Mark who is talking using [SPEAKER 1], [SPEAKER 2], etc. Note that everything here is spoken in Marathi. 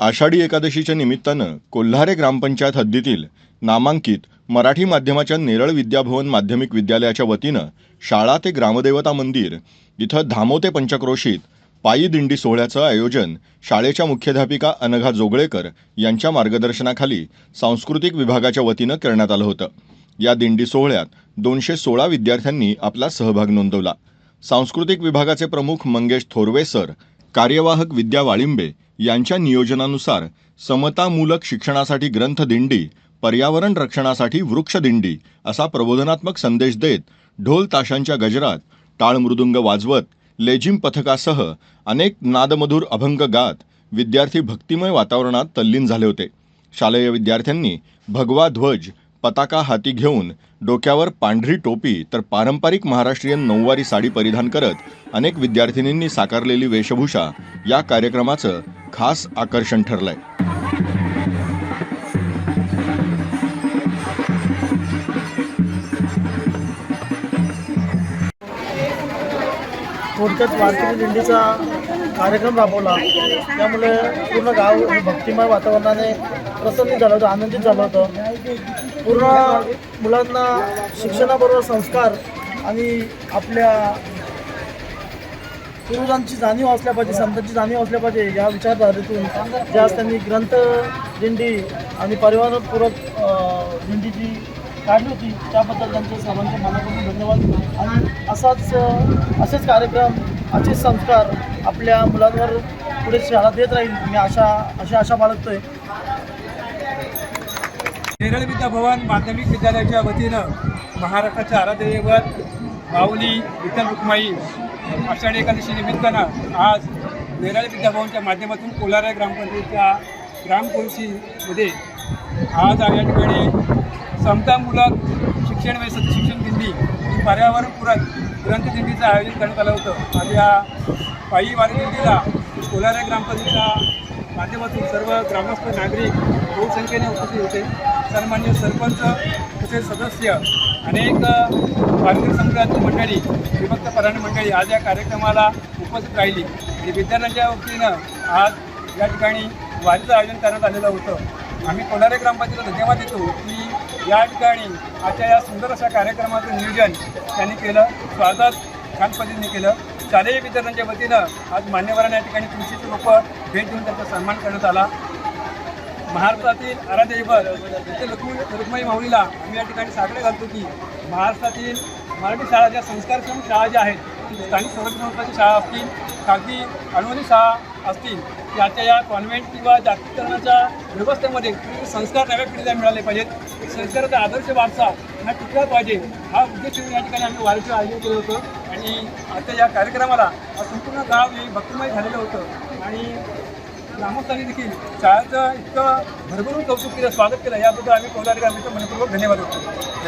[SPEAKER 1] आषाढी एकादशीच्या निमित्तानं कोल्हारे ग्रामपंचायत हद्दीतील नामांकित मराठी माध्यमाच्या नेरळ विद्याभवन माध्यमिक विद्यालयाच्या वतीनं शाळा ते ग्रामदेवता मंदिर इथं धामोते पंचक्रोशीत पायी दिंडी सोहळ्याचं आयोजन शाळेच्या मुख्याध्यापिका अनघा जोगळेकर यांच्या मार्गदर्शनाखाली सांस्कृतिक विभागाच्या वतीनं करण्यात आलं होतं. या दिंडी सोहळ्यात दोनशे सोळा विद्यार्थ्यांनी आपला सहभाग नोंदवला. सांस्कृतिक विभागाचे प्रमुख मंगेश थोरवे सर कार्यवाहक विद्या वाळिंबे यांच्या नियोजनानुसार समतामूलक शिक्षणासाठी ग्रंथदिंडी पर्यावरण रक्षणासाठी वृक्षदिंडी असा प्रबोधनात्मक संदेश देत ढोल ताशांच्या गजरात टाळ मृदुंग वाजवत लेझिम पथकासह अनेक नादमधुर अभंग गात विद्यार्थी भक्तिमय वातावरणात तल्लीन झाले होते. शालेय विद्यार्थ्यांनी भगवा ध्वज पताका हाती घेऊन डोक्यावर पांढरी टोपी तर पारंपरिक महाराष्ट्रीयन नऊवारी साडी परिधान करत अनेक विद्यार्थिनींनी साकारलेली वेशभूषा या कार्यक्रमाचं खास आकर्षण ठरलंय.
[SPEAKER 2] थोडक्यात वारकरी दिंडीचा कार्यक्रम राबवला. त्यामुळे पूर्ण गाव भक्तिमय वातावरणाने प्रसन्न झालं होतं आनंदित झालं होतं. पूर्ण मुलांना शिक्षणाबरोबर संस्कार आणि आपल्या पूर्वजांची जाणीव असल्या पाहिजे संतांची जाणीव असल्या पाहिजे या विचारधारेतून ज्या त्यांनी ग्रंथ दिंडी आणि परिवारपूरक दिंडीची काढली होती त्याबद्दल त्यांचे सर्वांचे मनापासून धन्यवाद. आणि असाच असेच कार्यक्रम असेच संस्कार आपल्या मुलांवर पुढे शाळा देत राहील मी आशा अशी आशा बाळगतोय.
[SPEAKER 3] केरळ विद्याभवन माध्यमिक विद्यालयाच्या वतीनं महाराष्ट्राच्या आराध्यदैवत माऊली विठ्ठल रुक्माई आषाढी एकादशी निमित्तानं आज नेरळ विद्याभवनच्या माध्यमातून कोलारा ग्रामपंचायतीच्या ग्रामकोळशीमध्ये आज या ठिकाणी समतामूलक शिक्षण व्यवस्था शिक्षण दिंडी ही पर्यावरणपूरक ग्रंथदिंडीचं आयोजन करण्यात आलं होतं. आज या पायी वारदिंडीला कोलारा ग्रामपंचायतीच्या माध्यमातून सर्व ग्रामस्थ नागरिक बहुसंख्येने उपस्थित होते. सन्मान्य सरपंच तसेच सदस्य अनेक वारकरी समुदायातील मंडळी विभक्त पराणी मंडळी आज या कार्यक्रमाला उपस्थित राहिली. आणि विद्यार्थ्यांच्या वतीनं आज या ठिकाणी वारीचं आयोजन करण्यात आलेलं होतं. आम्ही कोलारे ग्रामपंचायतीला धन्यवाद देतो की या ठिकाणी आजच्या या सुंदर अशा कार्यक्रमाचं नियोजन त्यांनी केलं स्वागत छान पद्धतीने केलं. शालेय विद्यार्थ्यांच्या वतीनं आज मान्यवरांना या ठिकाणी तुळशीचे रोपं भेट देऊन त्यांचा सन्मान करण्यात आला. महाराष्ट्रातील आराध्यदैवत इथे लक्ष्मी रुक्माई माऊलीला आम्ही या ठिकाणी साकडे घालतो की महाराष्ट्रातील मराठी शाळा ज्या संस्कारक्षम शाळा ज्या आहेत स्थानिक संरक्षण संस्थांची शाळा असतील खाजगी अनुवादी शाळा असतील याच्या या कॉन्व्हेंट किंवा जागतिकरणाच्या व्यवस्थेमध्ये संस्कार नव्या पिढीला मिळाले पाहिजेत. संस्काराचा आदर्श वारसा हा टिकला पाहिजे. हा उद्देश या ठिकाणी आम्ही वारीचं आयोजन केलं होतं आणि आता या कार्यक्रमाला संपूर्ण गाव हे भक्तिमय झालेलं होतं आणि ग्रामस्थांनी देखील शाळेचं इतकं भरभरून कौतुक केलं स्वागत केलं. याबद्दल आम्ही कोलारी गावाचं मनपूर्वक धन्यवाद देतो.